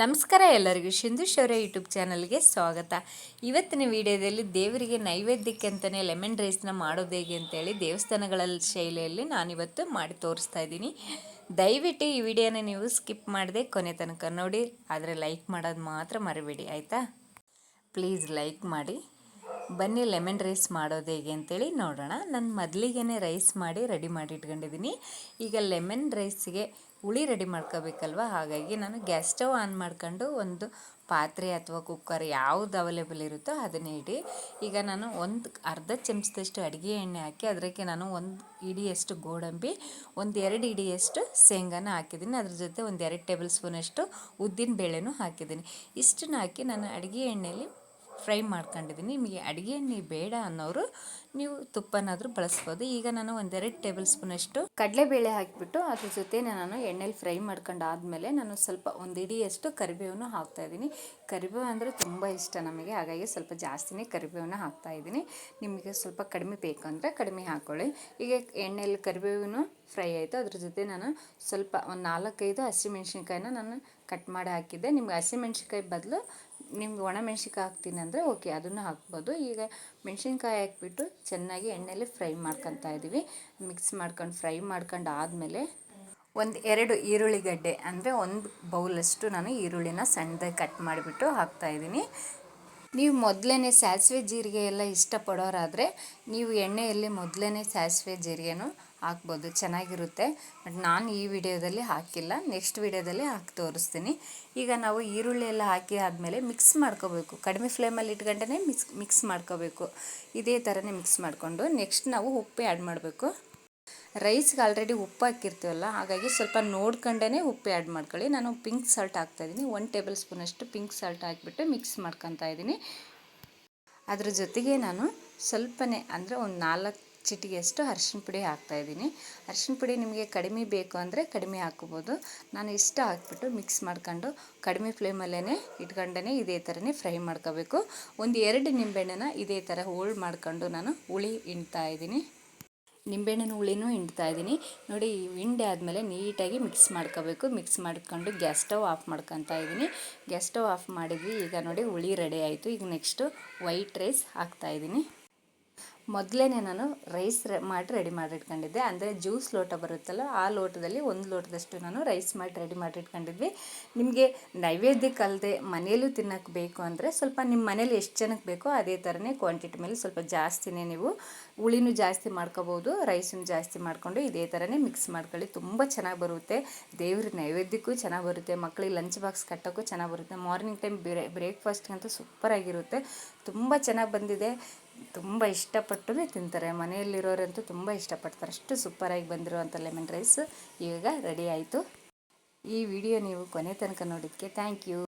ನಮಸ್ಕಾರ ಎಲ್ಲರಿಗೂ. ಶಿಂದು ಶೌರ್ಯ ಯೂಟ್ಯೂಬ್ ಚಾನಲ್ಗೆ ಸ್ವಾಗತ. ಇವತ್ತಿನ ವಿಡಿಯೋದಲ್ಲಿ ದೇವರಿಗೆ ನೈವೇದ್ಯಕ್ಕೆ ಅಂತಲೇ ಲೆಮನ್ ರೈಸ್ನ ಮಾಡೋದು ಹೇಗೆ ಅಂತೇಳಿ ದೇವಸ್ಥಾನಗಳ ಶೈಲಿಯಲ್ಲಿ ನಾನಿವತ್ತು ಮಾಡಿ ತೋರಿಸ್ತಾ ಇದ್ದೀನಿ. ದಯವಿಟ್ಟು ಈ ವಿಡಿಯೋನ ನೀವು ಸ್ಕಿಪ್ ಮಾಡದೆ ಕೊನೆ ತನಕ ನೋಡಿ, ಆದರೆ ಲೈಕ್ ಮಾಡೋದು ಮಾತ್ರ ಮರಿಬೇಡಿ, ಆಯಿತಾ? ಪ್ಲೀಸ್ ಲೈಕ್ ಮಾಡಿ. ಬನ್ನಿ ಲೆಮನ್ ರೈಸ್ ಮಾಡೋದು ಹೇಗೆ ಅಂತೇಳಿ ನೋಡೋಣ. ನಾನು ಮೊದಲಿಗೆ ರೈಸ್ ಮಾಡಿ ರೆಡಿ ಮಾಡಿ ಇಟ್ಕೊಂಡಿದ್ದೀನಿ. ಈಗ ಲೆಮನ್ ರೈಸ್ಗೆ ಹುಳಿ ರೆಡಿ ಮಾಡ್ಕೋಬೇಕಲ್ವ? ಹಾಗಾಗಿ ನಾನು ಗ್ಯಾಸ್ ಸ್ಟವ್ ಆನ್ ಮಾಡ್ಕೊಂಡು ಒಂದು ಪಾತ್ರೆ ಅಥವಾ ಕುಕ್ಕರ್ ಯಾವುದು ಅವೈಲೇಬಲ್ ಇರುತ್ತೋ ಅದನ್ನೇ ಇಡಿ. ಈಗ ನಾನು ಒಂದು ಅರ್ಧ ಚಮಚದಷ್ಟು ಅಡುಗೆ ಎಣ್ಣೆ ಹಾಕಿ ಅದಕ್ಕೆ ನಾನು ಒಂದು ಇಡಿಯಷ್ಟು ಗೋಡಂಬಿ, ಒಂದು ಎರಡು ಇಡಿಯಷ್ಟು ಶೇಂಗಾನ ಹಾಕಿದ್ದೀನಿ. ಅದ್ರ ಜೊತೆ ಒಂದು ಎರಡು ಟೇಬಲ್ ಸ್ಪೂನಷ್ಟು ಉದ್ದಿನ ಬೇಳೆನೂ ಹಾಕಿದ್ದೀನಿ. ಇಷ್ಟನ್ನು ಹಾಕಿ ನಾನು ಅಡುಗೆ ಎಣ್ಣೆಯಲ್ಲಿ ಫ್ರೈ ಮಾಡ್ಕೊಂಡಿದ್ದೀನಿ. ನಿಮಗೆ ಅಡುಗೆ ಎಣ್ಣೆ ಬೇಡ ಅನ್ನೋರು ನೀವು ತುಪ್ಪನಾದರೂ ಬಳಸ್ಬೋದು. ಈಗ ನಾನು ಒಂದೆರಡು ಟೇಬಲ್ ಸ್ಪೂನಷ್ಟು ಕಡಲೆಬೇಳೆ ಹಾಕಿಬಿಟ್ಟು ಅದ್ರ ಜೊತೆ ನಾನು ಎಣ್ಣೆಲಿ ಫ್ರೈ ಮಾಡ್ಕೊಂಡು ಆದಮೇಲೆ ನಾನು ಸ್ವಲ್ಪ ಒಂದು ಇಡಿಯಷ್ಟು ಕರಿಬೇವನ್ನು ಹಾಕ್ತಾಯಿದ್ದೀನಿ ಕರಿಬೇವು ಅಂದರೆ ತುಂಬ ಇಷ್ಟ ನಮಗೆ. ಹಾಗಾಗಿ ಸ್ವಲ್ಪ ಜಾಸ್ತಿನೇ ಕರಿಬೇವನ್ನ ಹಾಕ್ತಾಯಿದ್ದೀನಿ ನಿಮಗೆ ಸ್ವಲ್ಪ ಕಡಿಮೆ ಬೇಕಂದರೆ ಕಡಿಮೆ ಹಾಕ್ಕೊಳ್ಳಿ ಈಗ ಎಣ್ಣೆಯಲ್ಲಿ ಕರಿಬೇವು ಫ್ರೈ ಆಯಿತು. ಅದ್ರ ಜೊತೆ ನಾನು ಸ್ವಲ್ಪ ಒಂದು ನಾಲ್ಕೈದು ಹಸಿಮೆಣ್ಸಿನ್ಕಾಯಿನ ನಾನು ಕಟ್ ಮಾಡಿ ಹಾಕಿದ್ದೆ. ನಿಮ್ಗೆ ಹಸಿಮೆಣ್ಸಿನ್ಕಾಯಿ ಬದಲು ನಿಮ್ಗೆ ಒಣ ಮೆಣ್ಸಿನ್ಕಾಯಿ ಹಾಕ್ತೀನಿ ಅಂದರೆ ಓಕೆ, ಅದನ್ನು ಹಾಕ್ಬೋದು. ಈಗ ಮೆಣಸಿನ್ಕಾಯಿ ಹಾಕ್ಬಿಟ್ಟು ಚೆನ್ನಾಗಿ ಎಣ್ಣೆಯಲ್ಲಿ ಫ್ರೈ ಮಾಡ್ಕೊತಾ ಇದ್ದೀವಿ ಮಿಕ್ಸ್ ಮಾಡ್ಕೊಂಡು ಫ್ರೈ ಮಾಡ್ಕೊಂಡು ಆದಮೇಲೆ ಒಂದು ಎರಡು ಈರುಳ್ಳಿಗಡ್ಡೆ ಅಂದರೆ ಒಂದು ಬೌಲಷ್ಟು ನಾನು ಈರುಳ್ಳಿನ ಸಣ್ಣದಾಗಿ ಕಟ್ ಮಾಡಿಬಿಟ್ಟು ಹಾಕ್ತಾಯಿದ್ದೀನಿ ನೀವು ಮೊದಲೇ ಸಾಸಿವೆ ಜೀರಿಗೆ ಎಲ್ಲ ಇಷ್ಟಪಡೋರಾದರೆ ನೀವು ಎಣ್ಣೆಯಲ್ಲಿ ಮೊದಲೇ ಸಾಸಿವೆ ಜೀರಿಗೆನೂ ಹಾಕ್ಬೋದು, ಚೆನ್ನಾಗಿರುತ್ತೆ. ಬಟ್ ನಾನು ಈ ವಿಡಿಯೋದಲ್ಲಿ ಹಾಕಿಲ್ಲ. ನೆಕ್ಸ್ಟ್ ವಿಡಿಯೋದಲ್ಲಿ ಹಾಕಿ ತೋರಿಸ್ತೀನಿ. ಈಗ ನಾವು ಈರುಳ್ಳಿ ಎಲ್ಲ ಹಾಕಿ ಆದಮೇಲೆ ಮಿಕ್ಸ್ ಮಾಡ್ಕೋಬೇಕು. ಕಡಿಮೆ ಫ್ಲೇಮಲ್ಲಿ ಇಟ್ಕೊಂಡೇ ಮಿಕ್ಸ್ ಮಿಕ್ಸ್ ಮಾಡ್ಕೋಬೇಕು. ಇದೇ ಥರನೇ ಮಿಕ್ಸ್ ಮಾಡಿಕೊಂಡು ನೆಕ್ಸ್ಟ್ ನಾವು ಉಪ್ಪು ಆ್ಯಡ್ ಮಾಡಬೇಕು. ರೈಸ್ಗೆ ಆಲ್ರೆಡಿ ಉಪ್ಪು ಹಾಕಿರ್ತೀವಲ್ಲ, ಹಾಗಾಗಿ ಸ್ವಲ್ಪ ನೋಡ್ಕೊಂಡೇ ಉಪ್ಪು ಆ್ಯಡ್ ಮಾಡ್ಕೊಳ್ಳಿ. ನಾನು ಪಿಂಕ್ ಸಾಲ್ಟ್ ಹಾಕ್ತಾಯಿದ್ದೀನಿ ಒನ್ ಟೇಬಲ್ ಸ್ಪೂನಷ್ಟು ಪಿಂಕ್ ಸಾಲ್ಟ್ ಹಾಕಿಬಿಟ್ಟು ಮಿಕ್ಸ್ ಮಾಡ್ಕೊತಾ ಇದ್ದೀನಿ. ಅದ್ರ ಜೊತೆಗೆ ನಾನು ಸ್ವಲ್ಪನೇ, ಅಂದರೆ ಒಂದು ನಾಲ್ಕು ಚಿಟಿಗೆಯಷ್ಟು ಅರ್ಶಿಣ ಪುಡಿ ಹಾಕ್ತಾಯಿದ್ದೀನಿ ಅರ್ಶಿನ ಪುಡಿ ನಿಮಗೆ ಕಡಿಮೆ ಬೇಕು ಅಂದರೆ ಕಡಿಮೆ ಹಾಕ್ಬೋದು. ನಾನು ಇಷ್ಟ ಹಾಕ್ಬಿಟ್ಟು ಮಿಕ್ಸ್ ಮಾಡ್ಕೊಂಡು ಕಡಿಮೆ ಫ್ಲೇಮಲ್ಲೇ ಇಟ್ಕೊಂಡೇ ಇದೇ ಥರನೇ ಫ್ರೈ ಮಾಡ್ಕೋಬೇಕು. ಒಂದು ಎರಡು ನಿಂಬೆಹಣ್ಣನ್ನ ಇದೇ ಥರ ಹೋಲ್ಡ್ ಮಾಡ್ಕೊಂಡು ನಾನು ಹುಳಿ ಹಿಂಡ್ತಾ ಇದ್ದೀನಿ. ನಿಂಬೆಹಣ್ಣಿನ ಹುಳಿನೂ ಹಿಂಡ್ತಾ ಇದ್ದೀನಿ. ನೋಡಿ, ಹಿಂಡಿ ಆದಮೇಲೆ ನೀಟಾಗಿ ಮಿಕ್ಸ್ ಮಾಡ್ಕೋಬೇಕು. ಮಿಕ್ಸ್ ಮಾಡ್ಕೊಂಡು ಗ್ಯಾಸ್ ಸ್ಟವ್ ಆಫ್ ಮಾಡ್ಕೊತಾ ಇದ್ದೀನಿ. ಗ್ಯಾಸ್ ಸ್ಟವ್ ಆಫ್ ಮಾಡಿದ್ವಿ. ಈಗ ನೋಡಿ ಹುಳಿ ರೆಡಿ ಆಯಿತು. ಈಗ ನೆಕ್ಸ್ಟು ವೈಟ್ ರೈಸ್ ಹಾಕ್ತಾಯಿದ್ದೀನಿ ಮೊದಲೇ ನಾನು ರೈಸ್ ಮಾಡಿ ರೆಡಿ ಮಾಡಿ ಇಟ್ಕೊಂಡಿದ್ದೆ. ಅಂದರೆ ಜ್ಯೂಸ್ ಲೋಟ ಬರುತ್ತಲ್ಲ, ಆ ಲೋಟದಲ್ಲಿ ಒಂದು ಲೋಟದಷ್ಟು ನಾನು ರೈಸ್ ಮಾಡಿ ರೆಡಿ ಮಾಡಿಟ್ಕೊಂಡಿದ್ವಿ ನಿಮಗೆ ನೈವೇದ್ಯಕ್ಕೆ ಅಲ್ಲದೆ ಮನೆಯಲ್ಲೂ ತಿನ್ನೋಕ್ಕೆ ಬೇಕು ಅಂದರೆ ಸ್ವಲ್ಪ ನಿಮ್ಮ ಮನೇಲಿ ಎಷ್ಟು ಜನಕ್ಕೆ ಬೇಕೋ ಅದೇ ಥರನೇ ಕ್ವಾಂಟಿಟಿ ಮೇಲೆ ಸ್ವಲ್ಪ ಜಾಸ್ತಿನೇ ನೀವು ಹುಳಿನೂ ಜಾಸ್ತಿ ಮಾಡ್ಕೋಬೋದು ರೈಸನ್ನು ಜಾಸ್ತಿ ಮಾಡಿಕೊಂಡು ಇದೇ ಥರನೇ ಮಿಕ್ಸ್ ಮಾಡ್ಕೊಳ್ಳಿ. ತುಂಬ ಚೆನ್ನಾಗಿ ಬರುತ್ತೆ. ದೇವ್ರ ನೈವೇದ್ಯಕ್ಕೂ ಚೆನ್ನಾಗಿ ಬರುತ್ತೆ. ಮಕ್ಕಳಿಗೆ ಲಂಚ್ ಬಾಕ್ಸ್ ಕಟ್ಟೋಕ್ಕೂ ಚೆನ್ನಾಗಿ ಬರುತ್ತೆ. ಮಾರ್ನಿಂಗ್ ಟೈಮ್ ಬ್ರೇ ಬ್ರೇಕ್ಫಾಸ್ಟ್ಗಂತೂ ಸೂಪರಾಗಿರುತ್ತೆ. ತುಂಬ ಚೆನ್ನಾಗಿ ಬಂದಿದೆ. ತುಂಬ ಇಷ್ಟಪಟ್ಟು ತಿಂತಾರೆ. ಮನೆಯಲ್ಲಿರೋರಂತೂ ತುಂಬ ಇಷ್ಟಪಡ್ತಾರೆ. ಅಷ್ಟು ಸೂಪರಾಗಿ ಬಂದಿರುವಂಥ ಲೆಮನ್ ರೈಸ್ ಈಗ ರೆಡಿ ಆಯಿತು. ಈ ವಿಡಿಯೋ ನೀವು ಕೊನೆ ತನಕ ನೋಡಿದ್ದಕ್ಕೆ ಥ್ಯಾಂಕ್ ಯು